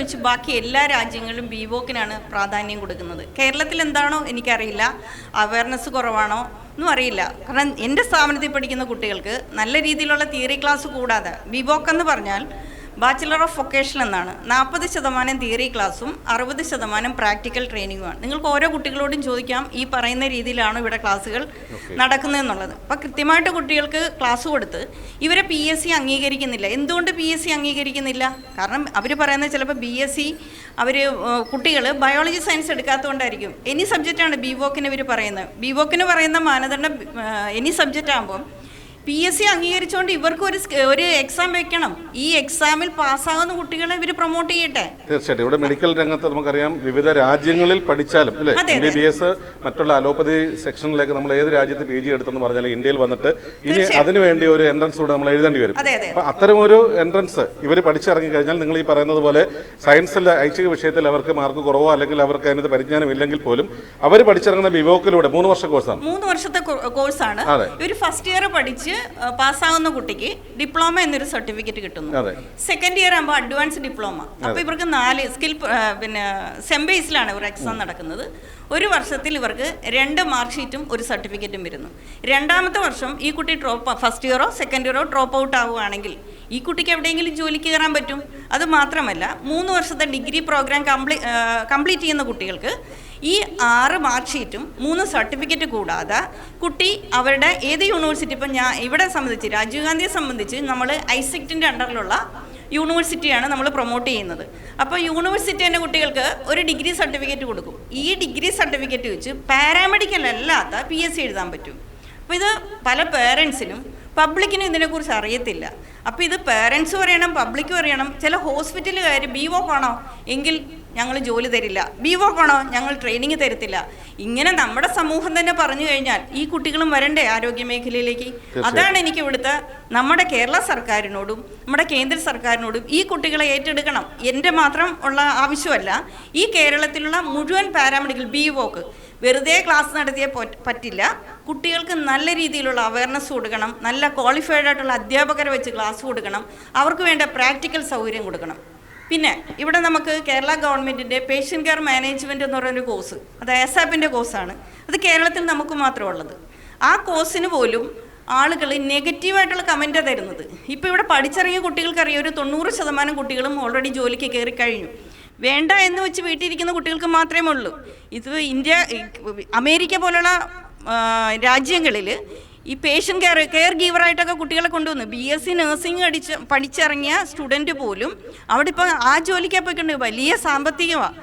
വെച്ച് ബാക്കി എല്ലാ രാജ്യങ്ങളിലും ബിവോക്കിനാണ് പ്രാധാന്യം കൊടുക്കുന്നത്. കേരളത്തിൽ എന്താണോ എനിക്കറിയില്ല. അവയർനെസ് കുറവാണോ? ഒന്നും അറിയില്ല. കാരണം എന്റെ സ്ഥാപനത്തിൽ പഠിക്കുന്ന കുട്ടികൾക്ക് നല്ല രീതിയിലുള്ള തിയറി ക്ലാസ് കൂടാതെ ബിവോക്ക് എന്ന് പറഞ്ഞാൽ ബാച്ചിലർ ഓഫ് വൊക്കേഷൻ എന്നാണ്. നാൽപ്പത് ശതമാനം തിയറി ക്ലാസ്സും അറുപത് ശതമാനം പ്രാക്ടിക്കൽ ട്രെയിനിങ്ങുമാണ് നിങ്ങൾക്ക് ഓരോ കുട്ടികളോടും ചോദിക്കാം ഈ പറയുന്ന രീതിയിലാണ് ഇവിടെ ക്ലാസ്സുകൾ നടക്കുന്നതെന്നുള്ളത്. അപ്പോൾ കൃത്യമായിട്ട് കുട്ടികൾക്ക് ക്ലാസ് കൊടുത്ത് ഇവരെ പി എസ് സി അംഗീകരിക്കുന്നില്ല. എന്തുകൊണ്ട് പി എസ് സി അംഗീകരിക്കുന്നില്ല? കാരണം അവർ പറയുന്നത് ചിലപ്പോൾ ബി എസ് സി അവർ കുട്ടികൾ ബയോളജി സയൻസ് എടുക്കാത്തതുകൊണ്ടായിരിക്കും. എനി സബ്ജക്റ്റാണ് ബി വോക്കിന് ഇവർ പറയുന്നത്. ബി വോക്കിന് പറയുന്ന മാനദണ്ഡം എനി സബ്ജക്റ്റ് ആകുമ്പോൾ പി എസ് സി അംഗീകരിച്ചുകൊണ്ട് ഇവർക്ക് ഒരു ഒരു എക്സാം വെക്കണം. ഈ എക്സാമിൽ പാസ്സാകുന്ന കുട്ടികളെ ഇവർ പ്രൊമോട്ട് ചെയ്യട്ടെ. തീർച്ചയായിട്ടും. ഇവിടെ മെഡിക്കൽ രംഗത്ത് നമുക്കറിയാം വിവിധ രാജ്യങ്ങളിൽ പഠിച്ചാലും അല്ലേ? എം ബി ബി എസ് മറ്റുള്ള അലോപ്പതി സെക്ഷനിലേക്ക് നമ്മൾ ഏത് രാജ്യത്ത് പി ജി എടുത്തെന്ന് പറഞ്ഞാൽ ഇന്ത്യയിൽ വന്നിട്ട് ഇനി അതിനുവേണ്ടി ഒരു എൻട്രൻസ് കൂടെ നമ്മൾ എഴുതേണ്ടി വരും. അപ്പൊ അത്തരം ഒരു എൻട്രൻസ് ഇവർ പഠിച്ചിറങ്ങി കഴിഞ്ഞാൽ നിങ്ങൾ ഈ പറയുന്നത് പോലെ സയൻസിൽ ഐച്ഛിക വിഷയത്തിൽ അവർക്ക് മാർക്ക് കുറവോ അല്ലെങ്കിൽ അവർക്ക് അതിനകത്ത് പരിജ്ഞാനം ഇല്ലെങ്കിൽ പോലും അവർ പഠിച്ചിറങ്ങുന്ന ബിവോക്കിലൂടെ മൂന്ന് വർഷ കോഴ്സാണ് മൂന്ന് വർഷത്തെ കോഴ്സാണ്. ഇവർ ഫസ്റ്റ് ഇയർ പഠിച്ച് അഹ് പാസ്സാകുന്ന കുട്ടിക്ക് ഡിപ്ലോമ എന്നൊരു സർട്ടിഫിക്കറ്റ് കിട്ടുന്നു. സെക്കൻഡ് ഇയർ ആകുമ്പോൾ അഡ്വാൻസ് ഡിപ്ലോമ അപ്പോൾ ഇവർക്ക് നാല് സ്കിൽ പിന്നെ സെം ബേസിലാണ് ഇവർ എക്സാം നടക്കുന്നത്. ഒരു വർഷത്തിൽ ഇവർക്ക് രണ്ട് മാർക്ക് ഷീറ്റും ഒരു സർട്ടിഫിക്കറ്റും വരുന്നു. രണ്ടാമത്തെ വർഷം ഈ കുട്ടി ഡ്രോപ്പ് ഫസ്റ്റ് ഇയറോ സെക്കൻഡ് ഇയറോ ഡ്രോപ്പ് ഔട്ട് ആവുകയാണെങ്കിൽ ഈ കുട്ടിക്ക് എവിടെയെങ്കിലും ജോലിക്ക് കയറാൻ പറ്റും? അത് മാത്രമല്ല മൂന്ന് വർഷത്തെ ഡിഗ്രി പ്രോഗ്രാം കംപ്ലീ കംപ്ലീറ്റ് ചെയ്യുന്ന കുട്ടികൾക്ക് ഈ ആറ് മാർക്ക് ഷീറ്റും മൂന്ന് സർട്ടിഫിക്കറ്റ് കൂടാതെ കുട്ടി അവരുടെ ഏത് യൂണിവേഴ്സിറ്റി ഇപ്പം ഞാൻ ഇവിടെ സംബന്ധിച്ച് രാജീവ് ഗാന്ധിയെ സംബന്ധിച്ച് നമ്മൾ ഐസെക്റ്റിന്റെ അണ്ടറിലുള്ള യൂണിവേഴ്സിറ്റിയാണ് നമ്മൾ പ്രൊമോട്ട് ചെയ്യുന്നത്. അപ്പോൾ യൂണിവേഴ്സിറ്റി കുട്ടികൾക്ക് ഒരു ഡിഗ്രി സർട്ടിഫിക്കറ്റ് കൊടുക്കും. ഈ ഡിഗ്രി സർട്ടിഫിക്കറ്റ് വെച്ച് പാരാമെഡിക്കൽ അല്ലാത്ത പി എസ് സി എഴുതാൻ പറ്റും. അപ്പോൾ ഇത് പല പേരൻസിനും പബ്ലിക്കിനും ഇതിനെക്കുറിച്ച് അറിയത്തില്ല. അപ്പോൾ ഇത് പേരൻസും അറിയണം പബ്ലിക്കും അറിയണം ചില ഹോസ്പിറ്റലുകാർ ബി വോക്കാണോ എങ്കിൽ ഞങ്ങൾ ജോലി തരില്ല. ബി വോക്കാണോ ഞങ്ങൾ ട്രെയിനിങ് തരത്തില്ല. ഇങ്ങനെ നമ്മുടെ സമൂഹം തന്നെ പറഞ്ഞു കഴിഞ്ഞാൽ ഈ കുട്ടികളും വരണ്ടേ ആരോഗ്യ മേഖലയിലേക്ക്? അതാണ് എനിക്ക് ഇവിടുത്തെ നമ്മുടെ കേരള സർക്കാരിനോടും നമ്മുടെ കേന്ദ്ര സർക്കാരിനോടും ഈ കുട്ടികളെ ഏറ്റെടുക്കണം. എന്റെ മാത്രം ഉള്ള ആവശ്യമല്ല ഈ കേരളത്തിലുള്ള മുഴുവൻ പാരാമെഡിക്കൽ ബി വോക്ക് വെറുതെ ക്ലാസ് നടത്തിയേ പറ്റില്ല. കുട്ടികൾക്ക് നല്ല രീതിയിലുള്ള അവയർനെസ് കൊടുക്കണം. നല്ല ക്വാളിഫൈഡ് ആയിട്ടുള്ള അധ്യാപകരെ വെച്ച് ക്ലാസ് കൊടുക്കണം. അവർക്ക് വേണ്ട പ്രാക്ടിക്കൽ സൗകര്യം കൊടുക്കണം. പിന്നെ ഇവിടെ നമുക്ക് കേരള ഗവൺമെന്റിന്റെ പേഷ്യൻ കെയർ മാനേജ്മെന്റ് എന്ന് പറയുന്നൊരു കോഴ്സ് അത് എസാപ്പിന്റെ കോഴ്സാണ് അത് കേരളത്തിൽ നമുക്ക് മാത്രമേ ഉള്ളത്. ആ കോഴ്സിന് പോലും ആളുകൾ നെഗറ്റീവായിട്ടുള്ള കമന്റാണ് തരുന്നത്. ഇപ്പോൾ ഇവിടെ പഠിച്ചിറങ്ങിയ കുട്ടികൾക്കറിയാം ഒരു തൊണ്ണൂറ് ശതമാനം കുട്ടികളും ഓൾറെഡി ജോലിക്ക് കയറി കഴിഞ്ഞു. വേണ്ട എന്ന് വെച്ച് വീട്ടിലിരിക്കുന്ന കുട്ടികൾക്ക് മാത്രമേ ഉള്ളൂ. ഇത് ഇന്ത്യ അമേരിക്ക പോലുള്ള രാജ്യങ്ങളിൽ ഈ പേഷ്യൻ കെയർ കെയർ ഗീവറായിട്ടൊക്കെ കുട്ടികളെ കൊണ്ടുവന്നു ബി എസ് സി നഴ്സിംഗ് അടിച്ച് പഠിച്ചിറങ്ങിയ സ്റ്റുഡന്റ് പോലും അവിടെ ഇപ്പോൾ ആ ജോലിക്കാണ് പോയിക്കൊണ്ട് വലിയ സാമ്പത്തികമാണ്